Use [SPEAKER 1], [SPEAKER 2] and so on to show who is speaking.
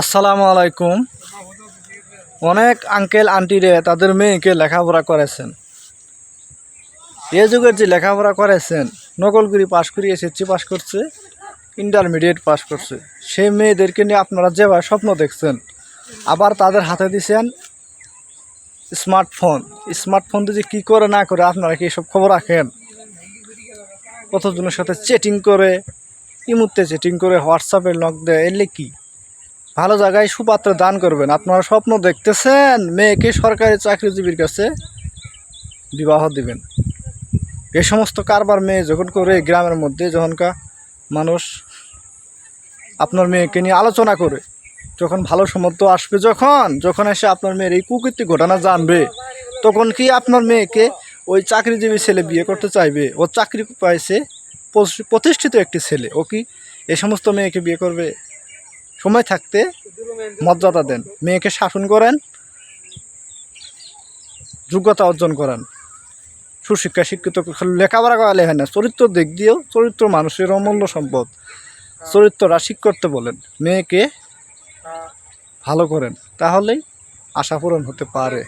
[SPEAKER 1] আসসালামু আলাইকুম। অনেক আঙ্কেল আন্টিরে তাদের মেয়েকে লেখাপড়া করেছেন। এ যুগের যে লেখাপড়া করেছেন, নকলগুড়ি পাশ করিয়ে এসএসসি পাশ করছে ইন্টারমিডিয়েট পাস করছে। সেই মেয়েদেরকে নিয়ে আপনারা যেভাবে স্বপ্ন দেখছেন, আবার তাদের হাতে দিছেন স্মার্টফোন স্মার্টফোন দিয়ে কী করে না করে আপনারা কি সব খবর রাখেন? কতজনের সাথে চেটিং করে ইমুতে চেটিং করে হোয়াটসঅ্যাপে লক দেয়, এলে কি? ভালো জায়গায় সুপাত্র দান করবেন। আপনারা স্বপ্ন দেখতেছেন, মেয়েকে সরকারি চাকরিজীবীর কাছে বিবাহ দিবেন। এই সমস্ত কারবার মেয়ে যখন করে গ্রামের মধ্যে যখনকা মানুষ আপনার মেয়েকে নিয়ে আলোচনা করে, যখন ভালো সমর্থ আসবে যখন যখন এসে আপনার মেয়ের এই কুকীর্তি ঘটনা জানবে, তখন কি আপনার মেয়েকে ওই চাকরিজীবী ছেলে বিয়ে করতে চাইবে? ও চাকরি পাইছে প্রতিষ্ঠিত একটি ছেলে। ও কি এই সমস্ত মেয়েকে বিয়ে করবে? সময় থাকতে মর্যাদা দেন। মেয়েকে শাসন করেন, যোগ্যতা অর্জন করেন। সুশিক্ষা, শিক্ষিত, লেখাপড়া করা লেখেন না। চরিত্র দিক দিয়েও চরিত্র মানুষের অমূল্য সম্পদ। চরিত্ররা ঠিক করতে বলেন, মেয়েকে ভালো করেন, তাহলেই আশা পূরণ হতে পারে।